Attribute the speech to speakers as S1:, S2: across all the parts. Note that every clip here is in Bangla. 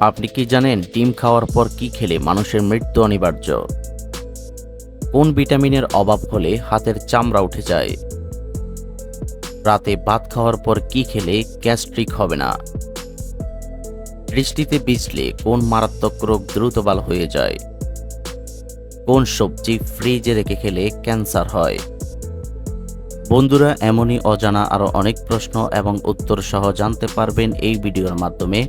S1: আপনি কি জানেন ডিম খাওয়ার পর কি খেলে মানুষের মৃত্যু অনিবার্য? কোন ভিটামিনের অভাব হলে হাতের চামড়া উঠে যায়? রাতে ভাত খাওয়ার পর কি খেলে গ্যাস্ট্রিক হবে না? বৃষ্টিতে ভিজলে কোন মারাত্মক রোগ দ্রুত হয়ে যায়? কোন সবজি ফ্রিজে রেখে খেলে ক্যান্সার হয়? বন্ধুরা, এমনই অজানা আরও অনেক প্রশ্ন এবং উত্তর সহ জানতে পারবেন এই ভিডিওর মাধ্যমে।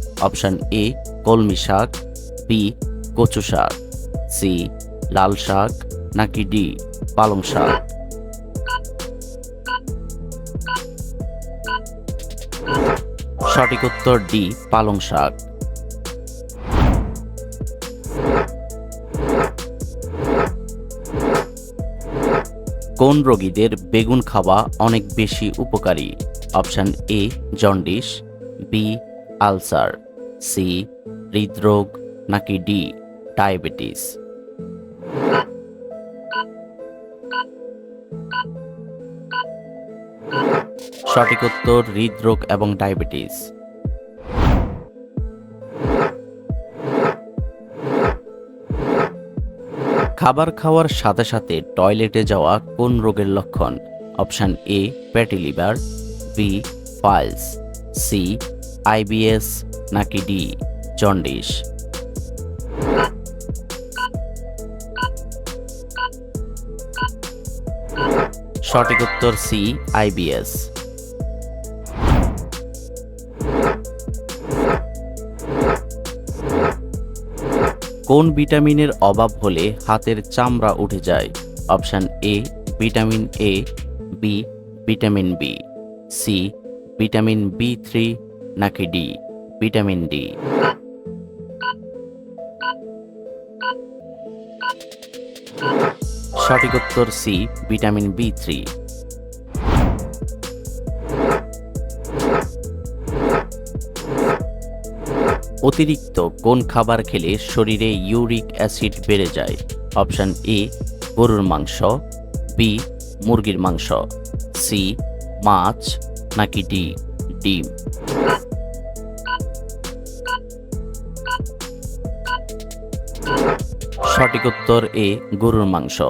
S1: অপশন এ, কলমি শাক বি কচু শাক সি লাল শাক, নাকি ডি পালং শাক। সঠিক উত্তর ডি পালং শাক। কোন রোগীদের বেগুন খাওয়া অনেক বেশি উপকারী? Option A, jaundice B ulcer. C, হৃদরোগ নাকি ডি, ডায়াবেটিস? সঠিক উত্তর, হৃদরোগ এবং ডায়াবেটিস। খাবার খাওয়ার সাথে সাথে টয়লেটে যাওয়া কোন রোগের লক্ষণ? Option A fatty liver, B piles C IBS নাকি ডি? জন্ডিস। সঠিক উত্তর সি আইবিএস কোন ভিটামিনের অভাব হলে হাতের চামড়া উঠে যায়? Option A, vitamin A, B, vitamin B. C, vitamin B three, নাকি ডি? Vitamin D. সঠিক উত্তর সি ভিটামিন বি থ্রি অতিরিক্ত কোন খাবার খেলে শরীরে ইউরিক অ্যাসিড বেড়ে যায়? অপশন এ গরুর মাংস। বি মুরগির মাংস। সি মাছ নাকি ডি ডিম? সঠিক উত্তর, এ, গরুর মাংস।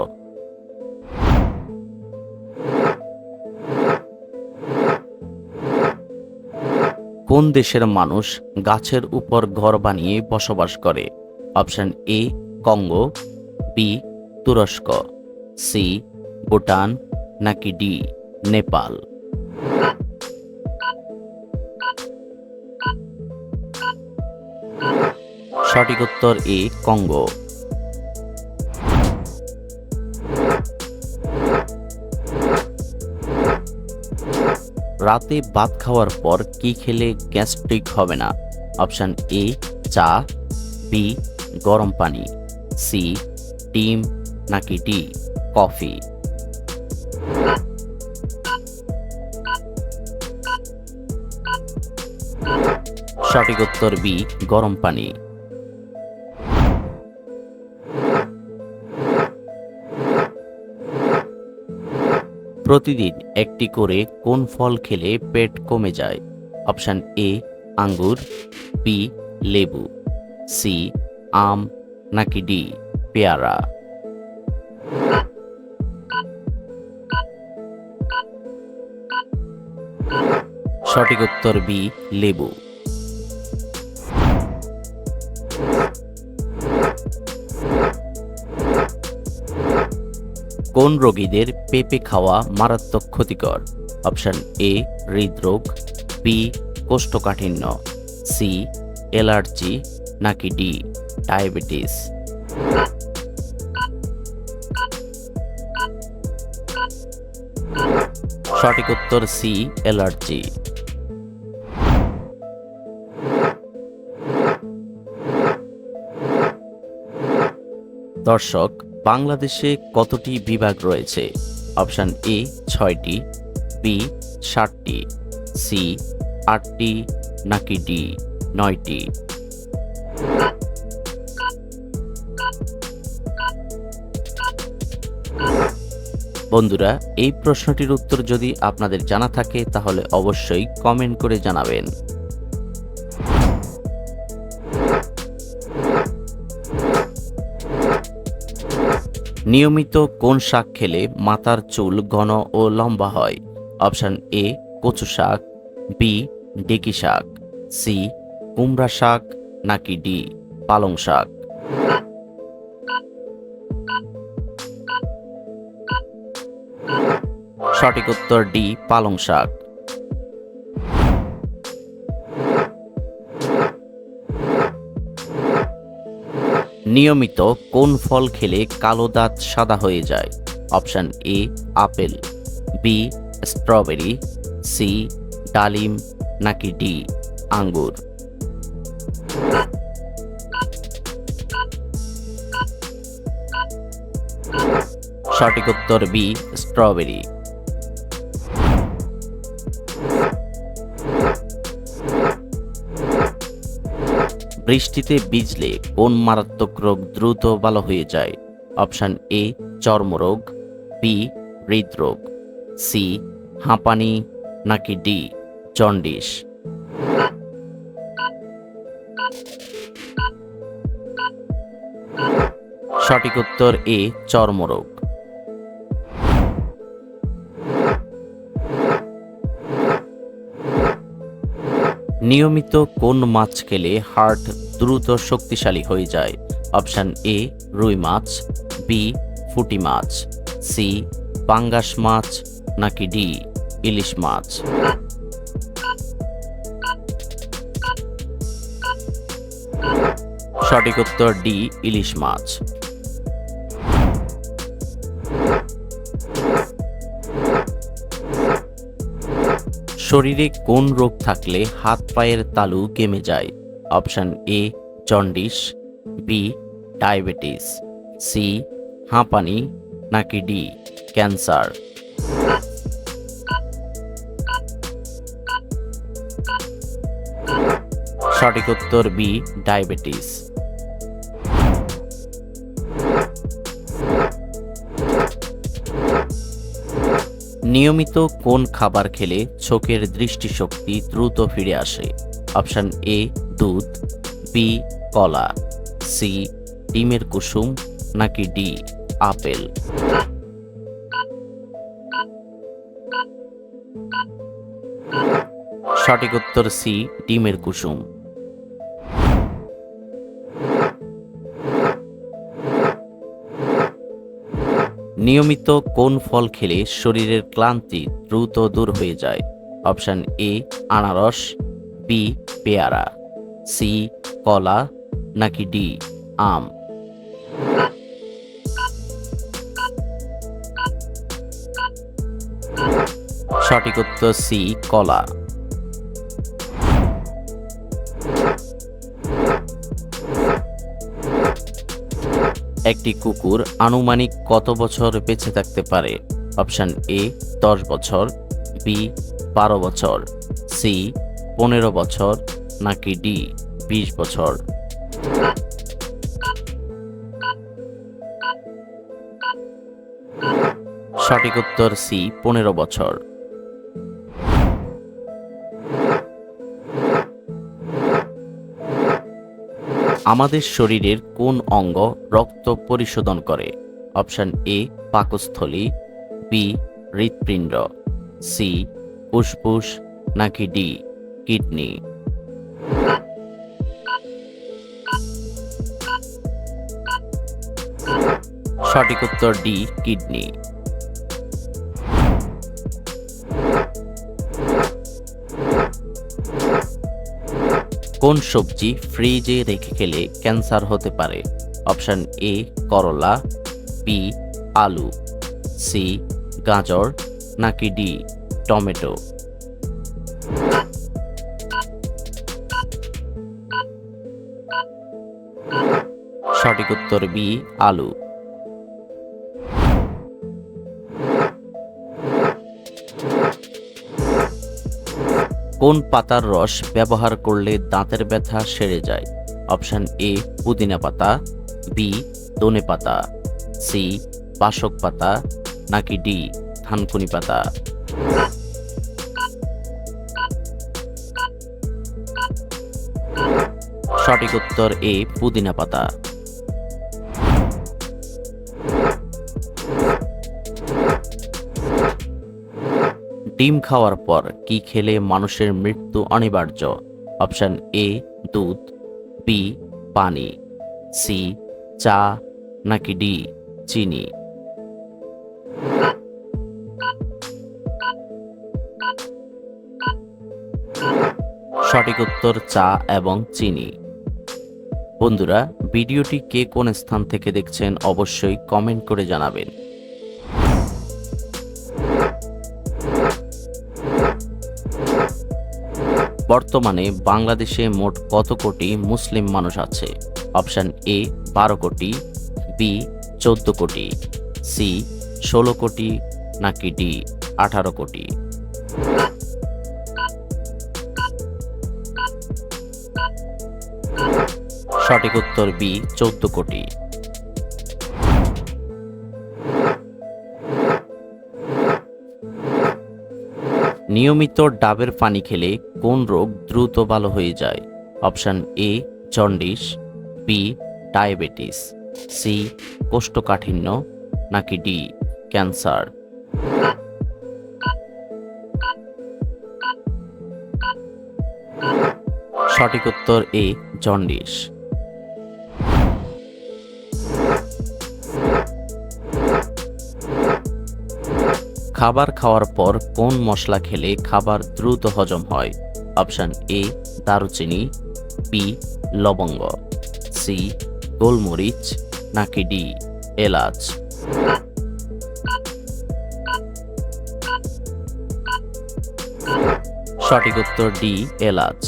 S1: কোন দেশের মানুষ গাছের উপর ঘর বানিয়ে বসবাস করে? অপশন এ, কঙ্গো বি তুরস্ক সি ভুটান, নাকি ডি নেপাল? সঠিক উত্তর, এ, কঙ্গো। রাতে ভাত খাওয়ার পর কি খেলে গ্যাস্ট্রিক হবে না? অপশন এ, চা, বি, গরম পানি, সি, ডিম, নাকি ডি, কফি। সঠিক উত্তর বি, গরম পানি। প্রতিদিন একটি করে কোন ফল খেলে পেট কমে যায়? অপশন এ, আঙ্গুর, বি, লেবু, সি, আম, নাকি ডি, পেয়ারা। সঠিক উত্তর বি, লেবু। কোন রোগীদের পেঁপে খাওয়া মারাত্মক ক্ষতিকর? অপশান এ, হৃদরোগ, বি, কোষ্ঠকাঠিন্য, সি, অ্যালার্জি, নাকি ডি, ডায়াবেটিস। সঠিক উত্তর সি, অ্যালার্জি। দর্শক বাংলাদেশে কতটি বিভাগ রয়েছে? অপশান এ ছয়টি বি ষাটটি সি আটটি, নাকি ডি নয়টি? বন্ধুরা, এই প্রশ্নটির উত্তর যদি আপনাদের জানা থাকে, তাহলে অবশ্যই কমেন্ট করে জানাবেন। নিয়মিত কোন শাক খেলে মাথার চুল ঘন ও লম্বা হয়? অপশান এ, কচু শাক বি ডেকি শাক সি কুমড়া শাক, নাকি ডি পালং শাক? সঠিক উত্তর ডি পালং শাক। নিয়মিত কোন ফল খেলে কালো দাঁত সাদা হয়ে যায়? Option A, apple, B, strawberry, C, ডালিম, নাকি ডি, আঙ্গুর। সঠিক উত্তর বি, স্ট্রবেরি। বৃষ্টিতে ভিজলে কোন মারাত্মক রোগ দ্রুত ভালো হয়ে যায়? অপশান এ, চর্মরোগ, বি, হৃদরোগ, সি, হাঁপানি, নাকি ডি, জন্ডিস। সঠিক উত্তর এ, চর্মরোগ। নিয়মিত কোন মাছ খেলে হার্ট দ্রুত শক্তিশালী হয়ে যায়? অপশান এ, রুই মাছ, বি, ফুটি মাছ, সি, পাঙ্গাস মাছ, নাকি ডি, ইলিশ মাছ? সঠিক উত্তর ডি, ইলিশ মাছ। শরীরে কোন রোগ থাকলে হাত পায়ের তালু কেমে যায়? Option A, jaundice B diabetes C হাঁপানি, নাকি ডি ক্যান্সার। সঠিক উত্তর বি ডায়াবেটিস। নিয়মিত কোন খাবার খেলে চোখের দৃষ্টিশক্তি দ্রুত ফিরে আসে? অপশান এ দুধ। বি কলা। সি ডিমের কুসুম নাকি ডি আপেল? সঠিক উত্তর সি ডিমের কুসুম। নিয়মিত কোন ফল খেলে শরীরের ক্লান্তি দ্রুত দূর হয়ে যায়? অপশান এ, আনারস বি পেয়ারা সি কলা, নাকি ডি আম? সঠিক উত্তর সি কলা। একটি কুকুর আনুমানিক কত বছর বেঁচে থাকতে পারে? অপশান এ, দশ বছর, বি, বারো বছর, সি, পনেরো বছর, নাকি ডি, বিশ বছর? সঠিক উত্তর সি, পনেরো বছর। আমাদের শরীরের কোন অঙ্গ রক্ত পরিশোধন করে? অপশান এ, পাকস্থলী, বি, হৃৎপিণ্ড, সি, ফুসফুস, নাকি ডি, কিডনি। সঠিক উত্তর ডি, কিডনি। কোন সবজি ফ্রিজে রেখে খেলে ক্যান্সার হতে পারে? অপশান এ, করলা, বি, আলু, সি, গাজর, নাকি ডি, টমেটো? সঠিক উত্তর বি, আলু। কোন পাতার রস ব্যবহার করলে দাঁতের ব্যথা সেরে যায়? অপশন এ, পুদিনা পাতা, বি দনে পাতা, সি, বাসক পাতা, নাকি ডি থানকুনি পাতা? সঠিক উত্তর এ, পুদিনা পাতা। ডিম খাওয়ার পর কি খেলে মানুষের মৃত্যু অনিবার্য? অপশান এ, দুধ, বি, পানি, সি, চা, নাকি ডি, চিনি? সঠিক উত্তর চা এবং চিনি। বন্ধুরা, ভিডিওটি কে কোন স্থান থেকে দেখছেন অবশ্যই কমেন্ট করে জানাবেন। বর্তমানে বাংলাদেশে মোট কত কোটি মুসলিম মানুষ আছে? অপশান এ, বারো কোটি, বি, চোদ্দ কোটি, সি, ষোলো কোটি, নাকি ডি, আঠারো কোটি? সঠিক উত্তর বি, চোদ্দ কোটি। নিয়মিত ডাবের পানি খেলে কোন রোগ দ্রুত ভালো হয়ে যায়? Option A, jaundice, B, diabetes, C, কোষ্ঠকাঠিন্য, নাকি ডি, ক্যান্সার। সঠিক উত্তর এ, জন্ডিস। খাবার খাওয়ার পর কোন মশলা খেলে খাবার দ্রুত হজম হয়? অপশন এ, দারুচিনি, বি, লবঙ্গ, সি, গোলমরিচ, নাকি ডি, এলাচ। সঠিক উত্তর ডি, এলাচ।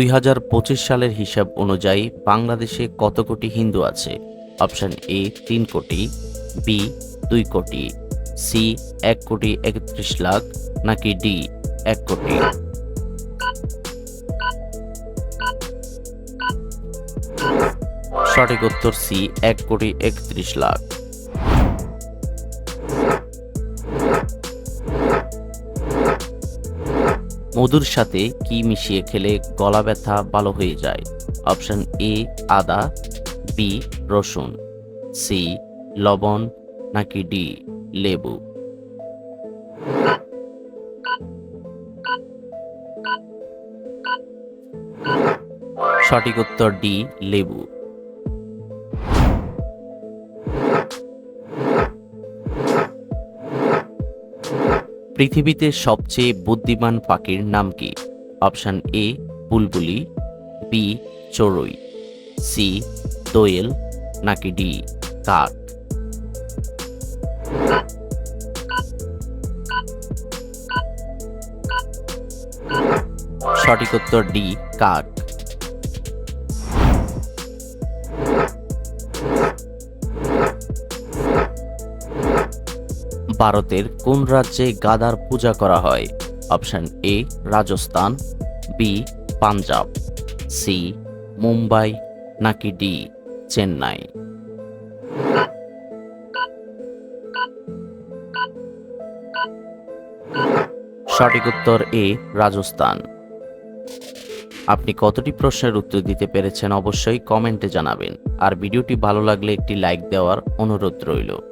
S1: দুই হাজার পঁচিশ সালের হিসাব অনুযায়ী বাংলাদেশে কত কোটি হিন্দু আছে? অপশন এ, তিন কোটি, বি, দুই কোটি, সি, এক কোটি একত্রিশ লাখ, নাকি ডি, এক কোটি। সঠিক উত্তর সি, এক কোটি একত্রিশ লাখ। মধুর সাথে কি মিশিয়ে খেলে গলা ব্যথা ভালো হয়ে যায়? অপশন এ, আদা, বি, রসুন, সি, লবণ, নাকি ডি, লেবু? সঠিক উত্তর ডি, লেবু। পৃথিবীতে সবচেয়ে বুদ্ধিমান পাখির নাম কি? অপশন এ, বুলবুলি, বি, চড়ুই, সি, দোয়েল, নাকি ডি, কাক? সঠিক উত্তর ডি, কাক। ভারতের কোন রাজ্যে গাদার পূজা করা হয়? Option A, Rajasthan B Punjab C Mumbai নাকি ডি চেন্নাই? সঠিক উত্তর এ, রাজস্থান। আপনি কতটি প্রশ্নের উত্তর দিতে পেরেছেন অবশ্যই কমেন্টে জানাবেন। আর ভিডিওটি ভালো লাগলে একটি লাইক দেওয়ার অনুরোধ রইল।